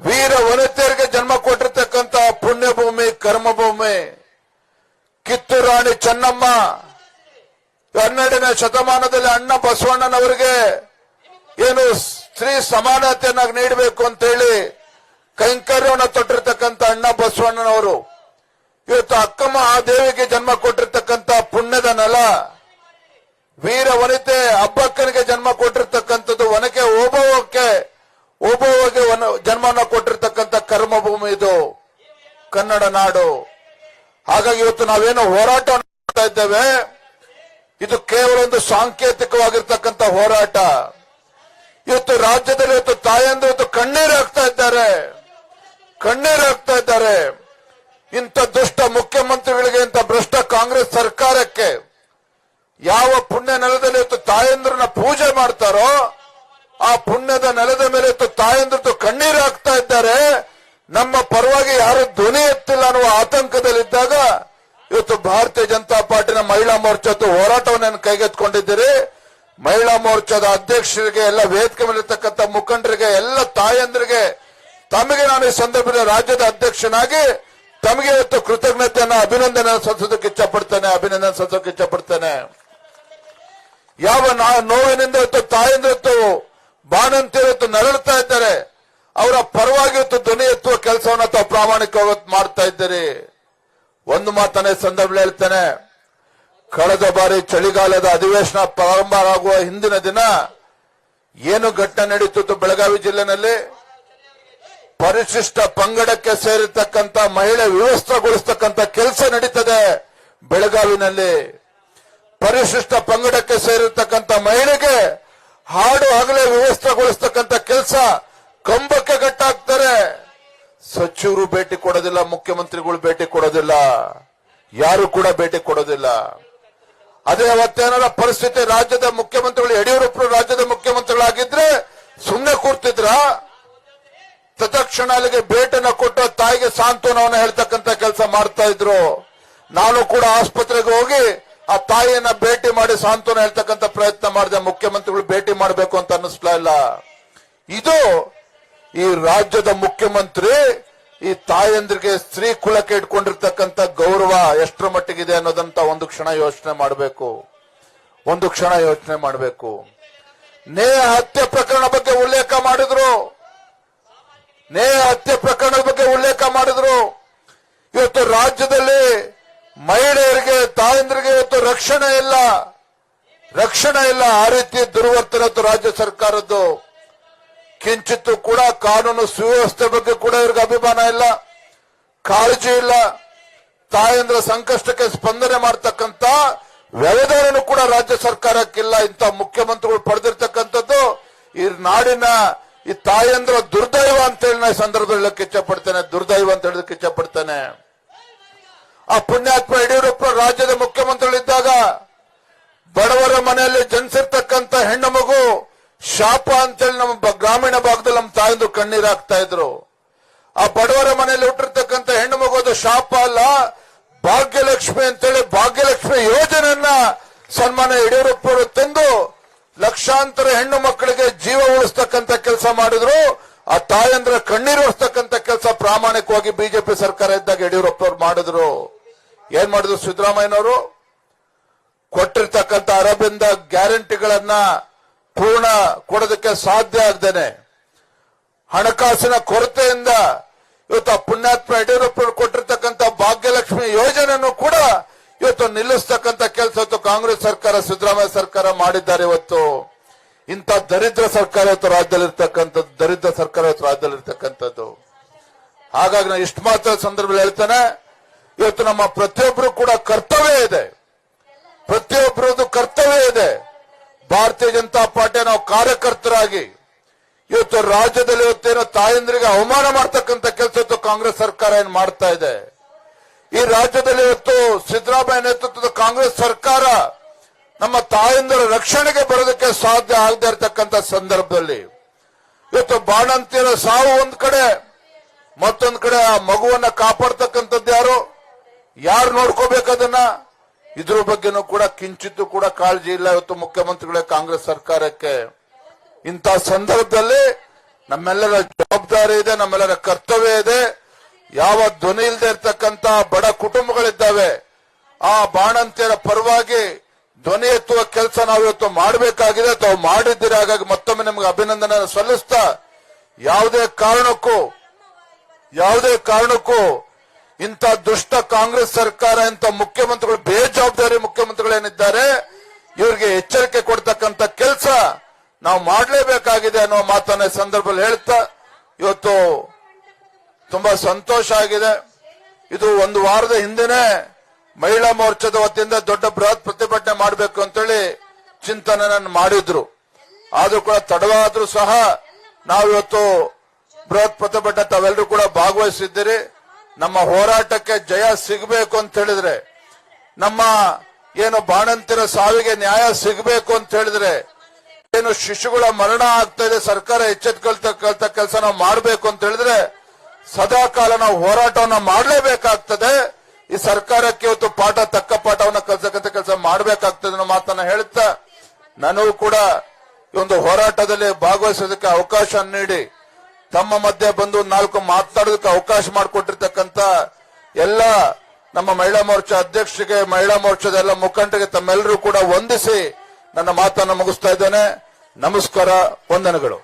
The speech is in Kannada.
ವೀರ ವನಿತೆಯರಿಗೆ ಜನ್ಮ ಕೊಟ್ಟಿರ್ತಕ್ಕಂಥ ಪುಣ್ಯಭೂಮಿ, ಕರ್ಮಭೂಮಿ ಕಿತ್ತೂರು ರಾಣಿ ಚೆನ್ನಮ್ಮ, ಹನ್ನೆರಡನೇ ಶತಮಾನದಲ್ಲಿ ಅಣ್ಣ ಬಸವಣ್ಣನವರಿಗೆ ಏನು ಸ್ತ್ರೀ ಸಮಾನತೆಯನ್ನ ನೀಡಬೇಕು ಅಂತ ಹೇಳಿ ಕೈಂಕರ್ಯವನ್ನು ತೊಟ್ಟಿರ್ತಕ್ಕಂಥ ಅಣ್ಣ ಬಸವಣ್ಣನವರು. ಇವತ್ತು ಅಕ್ಕಮ್ಮ ಆ ದೇವಿಗೆ ಜನ್ಮ ಕೊಟ್ಟಿರ್ತಕ್ಕಂಥ ಪುಣ್ಯದ ನೆಲ ವೀರ ವನಿತೆ ಹಬ್ಬಕ್ಕನಿಗೆ ಕನ್ನಡ ನಾಡು. ಹಾಗಾಗಿ ಇವತ್ತು ನಾವೇನು ಹೋರಾಟ ಮಾಡ್ತಾ ಇದ್ದೇವೆ. ಇದು ಕೇವಲ ಒಂದು ಸಾಂಕೇತಿಕವಾಗಿರ್ತಕ್ಕಂಥ ಹೋರಾಟ. ಇವತ್ತು ರಾಜ್ಯದಲ್ಲಿ ಇವತ್ತು ತಾಯಂದು ಇವತ್ತು ಕಣ್ಣೀರು ಹಾಕ್ತಾ ಇದ್ದಾರೆ. ಕಣ್ಣೀರು ಹಾಕ್ತಾ ಇದ್ದಾರೆ. ಇಂಥ ದುಷ್ಟ ಮುಖ್ಯಮಂತ್ರಿಗಳಿಗೆ ಇಂಥ ಭ್ರಷ್ಟ ಕಾಂಗ್ರೆಸ್ ಸರ್ಕಾರಕ್ಕೆ ಯಾವ ಪುಣ್ಯ ನೆಲದಲ್ಲಿ ಇವತ್ತು ತಾಯಂದ್ರನ್ನ ಪೂಜೆ ಮಾಡ್ತಾರೋ, ಆ ಪುಣ್ಯದ ನೆಲದ ಮೇಲೆ ಇವತ್ತು ತಾಯಂದ್ರದ್ದು ಕಣ್ಣೀರು ಹಾಕ್ತಾ ಇದ್ದಾರೆ. ನಮ್ಮ ಪರವಾಗಿ ಯಾರು ಧ್ವನಿ ಎತ್ತಿಲ್ಲ ಅನ್ನುವ ಆತಂಕದಲ್ಲಿದ್ದಾಗ ಇವತ್ತು ಭಾರತೀಯ ಜನತಾ ಪಾರ್ಟಿನ ಮಹಿಳಾ ಮೋರ್ಚಾದ ಹೋರಾಟವನ್ನು ಕೈಗೆತ್ತಿಕೊಂಡಿದ್ದೀರಿ. ಮಹಿಳಾ ಮೋರ್ಚಾದ ಅಧ್ಯಕ್ಷರಿಗೆ, ಎಲ್ಲ ವೇದಿಕೆ ಮೇಲಿರ್ತಕ್ಕಂಥ ಮುಖಂಡರಿಗೆ, ಎಲ್ಲ ತಾಯಂದ್ರಿಗೆ, ತಮಗೆ ನಾನು ಈ ಸಂದರ್ಭದಲ್ಲಿ ರಾಜ್ಯದ ಅಧ್ಯಕ್ಷನಾಗಿ ತಮಗೆ ಇವತ್ತು ಕೃತಜ್ಞತೆಯನ್ನು ಅಭಿನಂದನೆ ಸಲ್ಲಿಸೋದಕ್ಕೆ ಇಚ್ಛಪಡ್ತೇನೆ, ಅಭಿನಂದನೆ ಸಲ್ಲಿಸೋಕೆ ಇಚ್ಛಪಡ್ತೇನೆ. ಯಾವ ನೋವಿನಿಂದ ಇವತ್ತು ತಾಯಿಂದ ಇವತ್ತು ಬಾಣಂತಿಯರು ಇವತ್ತು ನರಳುತ್ತಾ ಇದ್ದಾರೆ. ಅವರ ಪರವಾಗಿ ಇವತ್ತು ಧ್ವನಿ ಎತ್ತುವ ಕೆಲಸವನ್ನು ತಾವು ಪ್ರಾಮಾಣಿಕವಾಗಿ ಮಾಡ್ತಾ ಇದ್ದೀರಿ. ಒಂದು ಮಾತನೇ ಸಂದರ್ಭ ಹೇಳ್ತೇನೆ. ಕಳೆದ ಬಾರಿ ಚಳಿಗಾಲದ ಅಧಿವೇಶನ ಪ್ರಾರಂಭ ಆಗುವ ಹಿಂದಿನ ದಿನ ಏನು ಘಟನೆ ನಡೀತಿತ್ತು ಬೆಳಗಾವಿ ಜಿಲ್ಲೆನಲ್ಲಿ? ಪರಿಶಿಷ್ಟ ಪಂಗಡಕ್ಕೆ ಸೇರಿರ್ತಕ್ಕಂಥ ಮಹಿಳೆ ವ್ಯವಸ್ಥೆಗೊಳಿಸ್ತಕ್ಕಂಥ ಕೆಲಸ ನಡೀತದೆ ಬೆಳಗಾವಿನಲ್ಲಿ. ಪರಿಶಿಷ್ಟ ಪಂಗಡಕ್ಕೆ ಸೇರಿರ್ತಕ್ಕಂಥ ಮಹಿಳೆಗೆ ಹಾಡು ಹಗಲೇ ವ್ಯವಸ್ಥೆಗೊಳಿಸ್ತಕ್ಕಂಥ ಕೆಲಸ ಕಂಬಕ್ಕೆ ಕಟ್ಟಾಕ್ತಾರೆ ಸಚಿವರು ಭೇಟಿ ಕೊಡೋದಿಲ್ಲ, ಮುಖ್ಯಮಂತ್ರಿಗಳು ಭೇಟಿ ಕೊಡೋದಿಲ್ಲ, ಯಾರು ಕೂಡ ಭೇಟಿ ಕೊಡೋದಿಲ್ಲ. ಅದೇ ಅವತ್ತೇನಾರ ಪರಿಸ್ಥಿತಿ ರಾಜ್ಯದ ಮುಖ್ಯಮಂತ್ರಿಗಳು, ಯಡಿಯೂರಪ್ಪರು ರಾಜ್ಯದ ಮುಖ್ಯಮಂತ್ರಿಗಳಾಗಿದ್ರೆ ಸುಮ್ಮನೆ ಕೂರ್ತಿದ್ರ ತತ್ಕ್ಷಣ ಅಲ್ಲಿಗೆ ಭೇಟಿನ ಕೊಟ್ಟು ತಾಯಿಗೆ ಸಾಂತ್ವನವನ್ನು ಹೇಳ್ತಕ್ಕಂತ ಕೆಲಸ ಮಾಡ್ತಾ ಇದ್ರು. ನಾನು ಕೂಡ ಆಸ್ಪತ್ರೆಗೆ ಹೋಗಿ ಆ ತಾಯಿಯನ್ನ ಭೇಟಿ ಮಾಡಿ ಸಾಂತ್ವನ ಹೇಳ್ತಕ್ಕಂಥ ಪ್ರಯತ್ನ ಮಾಡಿದೆ, ಮುಖ್ಯಮಂತ್ರಿಗಳು ಭೇಟಿ ಮಾಡಬೇಕು ಅಂತ ಅನ್ನಿಸ್ಲಾ ಇಲ್ಲ. ಇದು ಈ ರಾಜ್ಯದ ಮುಖ್ಯಮಂತ್ರಿ ಈ ತಾಯಂದ್ರಿಗೆ ಸ್ತ್ರೀ ಕುಲಕ್ಕೆ ಇಟ್ಕೊಂಡಿರ್ತಕ್ಕಂಥ ಗೌರವ ಎಷ್ಟರ ಮಟ್ಟಿಗಿದೆ ಅನ್ನೋದಂತ ಒಂದು ಕ್ಷಣ ಯೋಚನೆ ಮಾಡಬೇಕು. ಒಂದು ಕ್ಷಣ ಯೋಚನೆ ಮಾಡಬೇಕು. ನೇ ಹತ್ಯೆ ಪ್ರಕರಣ ಬಗ್ಗೆ ಉಲ್ಲೇಖ ಮಾಡಿದ್ರು. ನೇ ಹತ್ಯೆ ಪ್ರಕರಣದ ಬಗ್ಗೆ ಉಲ್ಲೇಖ ಮಾಡಿದ್ರು. ಇವತ್ತು ರಾಜ್ಯದಲ್ಲಿ ಮಹಿಳೆಯರಿಗೆ, ತಾಯಂದ್ರಿಗೆ ಇವತ್ತು ರಕ್ಷಣೆ ಇಲ್ಲ. ರಕ್ಷಣೆ ಇಲ್ಲ. ಆ ರೀತಿ ದುರ್ವರ್ತನೆ ರಾಜ್ಯ ಸರ್ಕಾರದ್ದು. ಕಿಂಚಿತ್ತು ಕೂಡ ಕಾನೂನು ಸುವ್ಯವಸ್ಥೆ ಬಗ್ಗೆ ಕೂಡ ಇವ್ರಿಗೆ ಅಭಿಮಾನ ಇಲ್ಲ, ಕಾಳಜಿ ಇಲ್ಲ. ತಾಯಂದ್ರ ಸಂಕಷ್ಟಕ್ಕೆ ಸ್ಪಂದನೆ ಮಾಡ್ತಕ್ಕಂತ ವ್ಯವಧಾನನು ಕೂಡ ರಾಜ್ಯ ಸರ್ಕಾರಕ್ಕಿಲ್ಲ. ಇಂಥ ಮುಖ್ಯಮಂತ್ರಿಗಳು ಪಡೆದಿರ್ತಕ್ಕಂಥದ್ದು ಈ ನಾಡಿನ ಈ ತಾಯಂದ್ರ ದುರ್ದೈವ ಅಂತ ಹೇಳಿ ನಾ ಸಂದರ್ಭದಲ್ಲಿ ಇಚ್ಛಪಡ್ತೇನೆ. ದುರ್ದೈವ ಅಂತ ಹೇಳೋದಕ್ಕೆ ಇಚ್ಛಪಡ್ತೇನೆ. ಆ ಪುಣ್ಯಾತ್ಮ ಯಡಿಯೂರಪ್ಪ ರಾಜ್ಯದ ಮುಖ್ಯಮಂತ್ರಿಗಳಿದ್ದಾಗ ಬಡವರ ಮನೆಯಲ್ಲಿ ಜನಿಸಿರ್ತಕ್ಕಂಥ ಹೆಣ್ಣು ಮಗು ಶಾಪ ಅಂತೇಳಿ ನಮ್ಮ ಗ್ರಾಮೀಣ ಭಾಗದಲ್ಲಿ ನಮ್ಮ ತಾಯಂದ್ರು ಕಣ್ಣೀರ್ ಹಾಕ್ತಾ ಇದ್ರು. ಆ ಬಡವರ ಮನೆಯಲ್ಲಿ ಹುಟ್ಟಿರ್ತಕ್ಕಂಥ ಹೆಣ್ಣು ಮಗು ಅದು ಶಾಪ ಅಲ್ಲ, ಭಾಗ್ಯಲಕ್ಷ್ಮಿ ಅಂತೇಳಿ ಭಾಗ್ಯಲಕ್ಷ್ಮಿ ಯೋಜನೆಯನ್ನ ಸನ್ಮಾನ ಯಡಿಯೂರಪ್ಪರು ತಂದು ಲಕ್ಷಾಂತರ ಹೆಣ್ಣು ಮಕ್ಕಳಿಗೆ ಜೀವ ಉಳಿಸ್ತಕ್ಕಂಥ ಕೆಲಸ ಮಾಡಿದ್ರು. ಆ ತಾಯಂದ್ರ ಕಣ್ಣೀರು ಹೊಸ್ತಕ್ಕಂತ ಕೆಲಸ ಪ್ರಾಮಾಣಿಕವಾಗಿ ಬಿಜೆಪಿ ಸರ್ಕಾರ ಇದ್ದಾಗ ಯಡಿಯೂರಪ್ಪ ಅವರು ಮಾಡಿದ್ರು. ಏನ್ ಮಾಡಿದ್ರು ಸಿದ್ದರಾಮಯ್ಯನವರು? ಕೊಟ್ಟಿರ್ತಕ್ಕಂಥ ಅರಬಿಂದ ಗ್ಯಾರಂಟಿಗಳನ್ನ ಪೂರ್ಣ ಕೊಡೋದಕ್ಕೆ ಸಾಧ್ಯ ಆಗ್ದೇನೆ. ಹಣಕಾಸಿನ ಕೊರತೆಯಿಂದ ಇವತ್ತು ಪುಣ್ಯಾತ್ಮ ಯಡಿಯೂರಪ್ಪರು ಕೊಟ್ಟಿರ್ತಕ್ಕಂಥ ಭಾಗ್ಯಲಕ್ಷ್ಮಿ ಯೋಜನೆಯನ್ನು ಕೂಡ ಇವತ್ತು ನಿಲ್ಲಿಸ್ತಕ್ಕಂಥ ಕೆಲಸ ಇವತ್ತು ಕಾಂಗ್ರೆಸ್ ಸರ್ಕಾರ, ಸಿದ್ದರಾಮಯ್ಯ ಸರ್ಕಾರ ಮಾಡಿದ್ದಾರೆ ಇವತ್ತು. ಇಂಥ ದರಿದ್ರ ಸರ್ಕಾರ ಇವತ್ತು ರಾಜ್ಯದಲ್ಲಿರ್ತಕ್ಕಂಥದ್ದು, ದರಿದ್ರ ಸರ್ಕಾರ ಇವತ್ತು ರಾಜ್ಯದಲ್ಲಿರ್ತಕ್ಕಂಥದ್ದು. ಹಾಗಾಗಿ ನಾನು ಇಷ್ಟು ಮಾತ್ರ ಸಂದರ್ಭದಲ್ಲಿ ಹೇಳ್ತೇನೆ, ಇವತ್ತು ನಮ್ಮ ಪ್ರತಿಯೊಬ್ಬರು ಕೂಡ ಕರ್ತವ್ಯ ಇದೆ. ಪ್ರತಿಯೊಬ್ಬರದ್ದು ಕರ್ತವ್ಯ ಇದೆ. ಭಾರತೀಯ ಜನತಾ ಪಾರ್ಟಿಯ ನಾವು ಕಾರ್ಯಕರ್ತರಾಗಿ ಇವತ್ತು ರಾಜ್ಯದಲ್ಲಿ ಇವತ್ತೇನೋ ತಾಯಂದ್ರಿಗೆ ಅವಮಾನ ಮಾಡ್ತಕ್ಕಂಥ ಕೆಲಸ ಇವತ್ತು ಕಾಂಗ್ರೆಸ್ ಸರ್ಕಾರ ಏನ್ ಮಾಡ್ತಾ ಇದೆ? ಈ ರಾಜ್ಯದಲ್ಲಿ ಇವತ್ತು ಸಿದ್ದರಾಮಯ್ಯ ನೇತೃತ್ವದ ಕಾಂಗ್ರೆಸ್ ಸರ್ಕಾರ ನಮ್ಮ ತಾಯಂದಿರ ರಕ್ಷಣೆಗೆ ಬರೋದಕ್ಕೆ ಸಾಧ್ಯ ಆಗದೆ ಇರತಕ್ಕಂಥ ಸಂದರ್ಭದಲ್ಲಿ ಇವತ್ತು ಬಾಣಂತಿಯರ ಸಾವು ಒಂದ್ ಕಡೆ, ಮತ್ತೊಂದ್ ಕಡೆ ಆ ಮಗುವನ್ನ ಕಾಪಾಡ್ತಕ್ಕಂಥದ್ದು ಯಾರು? ಯಾರು ನೋಡ್ಕೋಬೇಕು ಅದನ್ನ? ಇದ್ರ ಬಗ್ಗೆನೂ ಕೂಡ ಕಿಂಚಿತ್ತು ಕೂಡ ಕಾಳಜಿ ಇಲ್ಲ ಇವತ್ತು ಮುಖ್ಯಮಂತ್ರಿಗಳೇ ಕಾಂಗ್ರೆಸ್ ಸರ್ಕಾರಕ್ಕೆ. ಇಂಥ ಸಂದರ್ಭದಲ್ಲಿ ನಮ್ಮೆಲ್ಲರ ಜವಾಬ್ದಾರಿ ಜವಾಬ್ದಾರಿ ಇದೆ, ನಮ್ಮೆಲ್ಲರ ಕರ್ತವ್ಯ ಇದೆ. ಯಾವ ಧ್ವನಿ ಇಲ್ಲದೆ ಇರ್ತಕ್ಕಂತ ಬಡ ಕುಟುಂಬಗಳಿದ್ದಾವೆ, ಆ ಬಾಣಂತಿಯರ ಪರವಾಗಿ ಧ್ವನಿ ಎತ್ತುವ ಕೆಲಸ ನಾವು ಇವತ್ತು ಮಾಡಬೇಕಾಗಿದೆ. ತಾವು ಮಾಡಿದ್ದೀರಿ, ಹಾಗಾಗಿ ಮತ್ತೊಮ್ಮೆ ನಿಮಗೆ ಅಭಿನಂದನೆ ಸಲ್ಲಿಸ್ತಾ, ಯಾವುದೇ ಕಾರಣಕ್ಕೂ ಯಾವುದೇ ಕಾರಣಕ್ಕೂ ಇಂಥ ದುಷ್ಟ ಕಾಂಗ್ರೆಸ್ ಸರ್ಕಾರ, ಇಂಥ ಮುಖ್ಯಮಂತ್ರಿಗಳು, ಬೇಜವಾಬ್ದಾರಿ ಮುಖ್ಯಮಂತ್ರಿಗಳೇನಿದ್ದಾರೆ, ಇವರಿಗೆ ಎಚ್ಚರಿಕೆ ಕೊಡ್ತಕ್ಕಂಥ ಕೆಲಸ ನಾವು ಮಾಡಲೇಬೇಕಾಗಿದೆ ಅನ್ನೋ ಮಾತನ್ನ ಸಂದರ್ಭದಲ್ಲಿ ಹೇಳ್ತಾ, ಇವತ್ತು ತುಂಬಾ ಸಂತೋಷ ಆಗಿದೆ. ಇದು ಒಂದು ವಾರದ ಹಿಂದೆನೆ ಮಹಿಳಾ ಮೋರ್ಚಾದ ವತಿಯಿಂದ ದೊಡ್ಡ ಬೃಹತ್ ಪ್ರತಿಭಟನೆ ಮಾಡಬೇಕು ಅಂತೇಳಿ ಚಿಂತನೆ ಮಾಡಿದ್ರು. ಆದ್ರೂ ಕೂಡ ತಡವಾದ್ರೂ ಸಹ ನಾವು ಇವತ್ತು ಬೃಹತ್ ಪ್ರತಿಭಟನೆ ತಾವೆಲ್ಲರೂ ಕೂಡ ಭಾಗವಹಿಸಿದ್ದೀರಿ. ನಮ್ಮ ಹೋರಾಟಕ್ಕೆ ಜಯ ಸಿಗಬೇಕು ಅಂತ ಹೇಳಿದ್ರೆ, ನಮ್ಮ ಏನು ಬಾಣಂತಿರ ಸಾವಿಗೆ ನ್ಯಾಯ ಸಿಗಬೇಕು ಅಂತ ಹೇಳಿದ್ರೆ, ಏನು ಶಿಶುಗಳ ಮರಣ ಆಗ್ತಾ ಇದೆ, ಸರ್ಕಾರ ಎಚ್ಚೆತ್ಕೊಳ್ತಕ್ಕಂಥ ಕೆಲಸ ನಾವು ಮಾಡಬೇಕು ಅಂತ ಹೇಳಿದ್ರೆ ಸದಾ ಕಾಲ ನಾವು ಹೋರಾಟವನ್ನ ಮಾಡಲೇಬೇಕಾಗ್ತದೆ. ಈ ಸರ್ಕಾರಕ್ಕೆ ಇವತ್ತು ಪಾಠ, ತಕ್ಕ ಪಾಠವನ್ನ ಕಲ್ಸಕ್ಕಂತ ಕೆಲಸ ಮಾಡಬೇಕಾಗ್ತದೆ ಅನ್ನೋ ಮಾತನ್ನ ಹೇಳ್ತಾ ನನಗೂ ಕೂಡ ಈ ಒಂದು ಹೋರಾಟದಲ್ಲಿ ಭಾಗವಹಿಸೋದಕ್ಕೆ ಅವಕಾಶ ನೀಡಿ ತಮ್ಮ ಮಧ್ಯೆ ಬಂದು ನಾಲ್ಕು ಮಾತಾಡೋದಕ್ಕೆ ಅವಕಾಶ ಮಾಡಿಕೊಟ್ಟಿರ್ತಕ್ಕಂಥ ಎಲ್ಲ ನಮ್ಮ ಮಹಿಳಾ ಮೋರ್ಚಾ ಅಧ್ಯಕ್ಷರಿಗೆ, ಮಹಿಳಾ ಮೋರ್ಚಾದ ಎಲ್ಲ ಮುಖಂಡರಿಗೆ ತಮ್ಮೆಲ್ಲರೂ ಕೂಡ ವಂದಿಸಿ ನನ್ನ ಮಾತನ್ನು ಮುಗಿಸ್ತಾ ಇದ್ದೇನೆ. ನಮಸ್ಕಾರ, ವಂದನೆಗಳು.